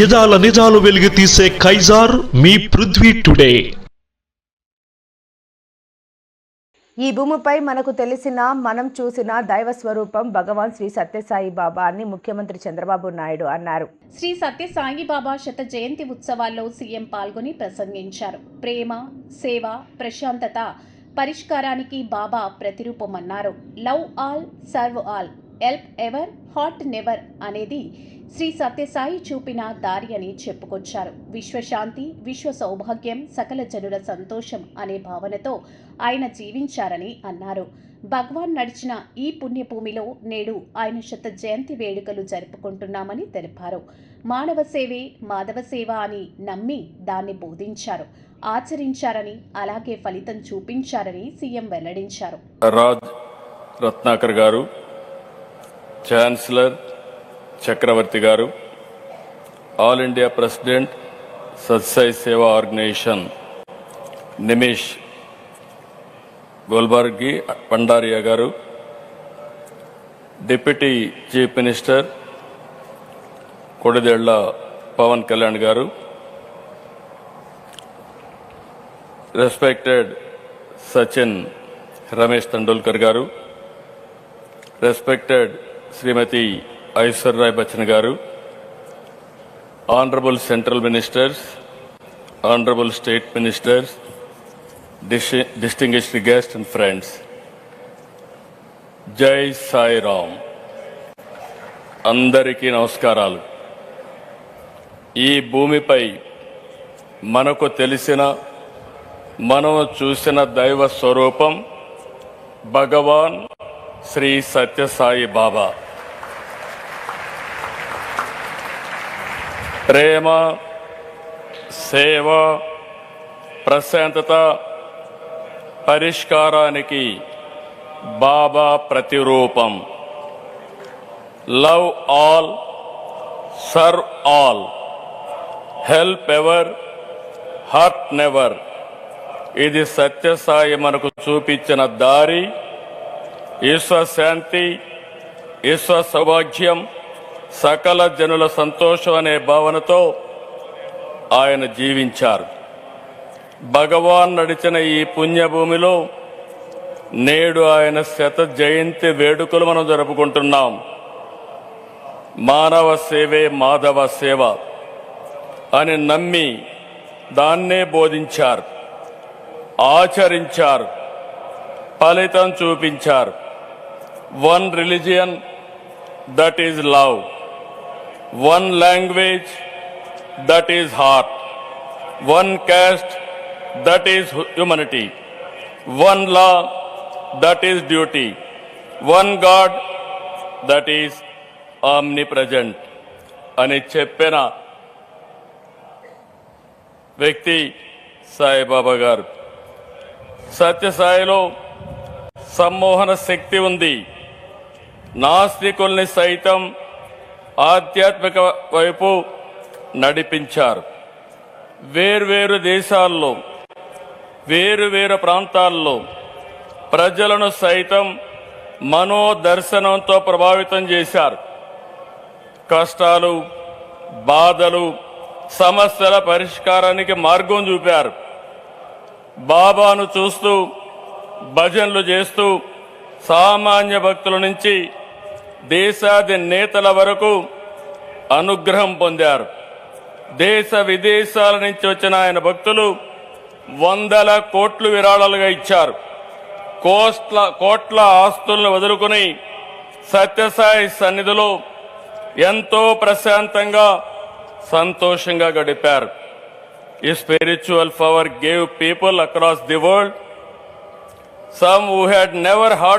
యదాల నిజాలు వెలికి తీసే కైజార్ మీ పృథ్వీ టుడే. ఈ భూమిపై మనకు తెలిసిన మనం చూసిన దైవ స్వరూపం భగవాన్ శ్రీ సత్యసాయి బాబా అని ముఖ్యమంత్రి చంద్రబాబు నాయుడు అన్నారు. శ్రీ సత్య సాయిబాబా శత జయంతి ఉత్సవాల్లో సీఎం పాల్గొని ప్రసంగించారు. ప్రేమ సేవ ప్రశాంతత పరిష్కారానికి Baba ప్రతిరూపమన్నారు. Love all serve all help ever hurt never అనేది శ్రీ సత్యసాయి చూపిన దారి అని చెప్పుకొచ్చారు. విశ్వశాంతి విశ్వ సౌభాగ్యం సకల జనుల సంతోషం అనే భావనతో ఆయన జీవించారని అన్నారు. భగవాన్ నడిచిన ఈ పుణ్యభూమిలో నేడు ఆయన శత జయంతి వేడుకలు జరుపుకుంటున్నామని తెలిపారు. మానవ సేవే మాధవ సేవ అని నమ్మి దాన్ని బోధించారు. ఆచరించారని అలాగే ఫలితం చూపించారని సీఎం వెల్లడించారు. రాజ్ రత్నాకర్ గారు ఛాన్సలర్ చక్రవర్తి గారు ఆల్ ఇండియా ప్రెసిడెంట్ సత్సాయి సేవా ఆర్గనైజేషన్ నిమేష్ గోల్బర్గి పండారియా గారు deputy chief minister Konidela Pawan Kalyan గారు రెస్పెక్టెడ్ సచిన్ రమేష్ తండూల్కర్ గారు respected Shrimati Aishwarya Rai Bachchan garu honourable central ministers honourable state ministers distinguished guest and friends. Jai Sai Ram. అందరికీ నమస్కారాలు. ఈ భూమిపై మనకు తెలిసిన మనం చూసిన దైవ స్వరూపం భగవాన్ శ్రీ సత్యసాయి బాబా. ప్రేమ సేవ ప్రశాంతత పరిష్కారానికి బాబా ప్రతిరూపం. Love all serve all. Help ever hurt never. ఇది సత్యసాయి మనకు చూపించిన దారి ఈశ్వ శాంతి ఈశ్వ సౌభాగ్యం సకల జనుల సంతోషం అనే భావనతో ఆయన జీవించారు. భగవాన్ నడిచిన ఈ పుణ్యభూమిలో నేడు ఆయన శత జయంతి వేడుకలు మనం జరుపుకుంటున్నాం. మానవ సేవే మాధవ సేవ అని నమ్మి దాన్నే బోధించారు. ఆచరించారు. ఫలితం చూపించారు. One religion that is love one language that is heart one caste that is humanity one law that is duty one God that is omnipresent అని చెప్పిన వ్యక్తి సాయిబాబా గారు. సత్యసాయిలో సమ్మోహన శక్తి ఉంది. నాస్తికుల్ని సైతం ఆధ్యాత్మిక వైపు నడిపించారు. వేర్వేరు దేశాల్లో వేరు వేరు ప్రాంతాల్లో ప్రజలను సైతం మనోదర్శనంతో ప్రభావితం చేశారు. కష్టాలు బాధలు సమస్యల పరిష్కారానికి మార్గం చూపారు. బాబాను చూస్తూ భజనలు చేస్తూ సామాన్య భక్తుల నుంచి దేశాది నేతల వరకు అనుగ్రహం పొందారు. దేశ విదేశాల నుంచి వచ్చిన ఆయన భక్తులు వందల కోట్లు విరాళాలుగా ఇచ్చారు. కోట్ల కోట్ల ఆస్తులను వదులుకుని సత్యసాయి సన్నిధిలో ఎంతో ప్రశాంతంగా సంతోషంగా గడిపారు. spiritual power gave people across the world, some who had never heard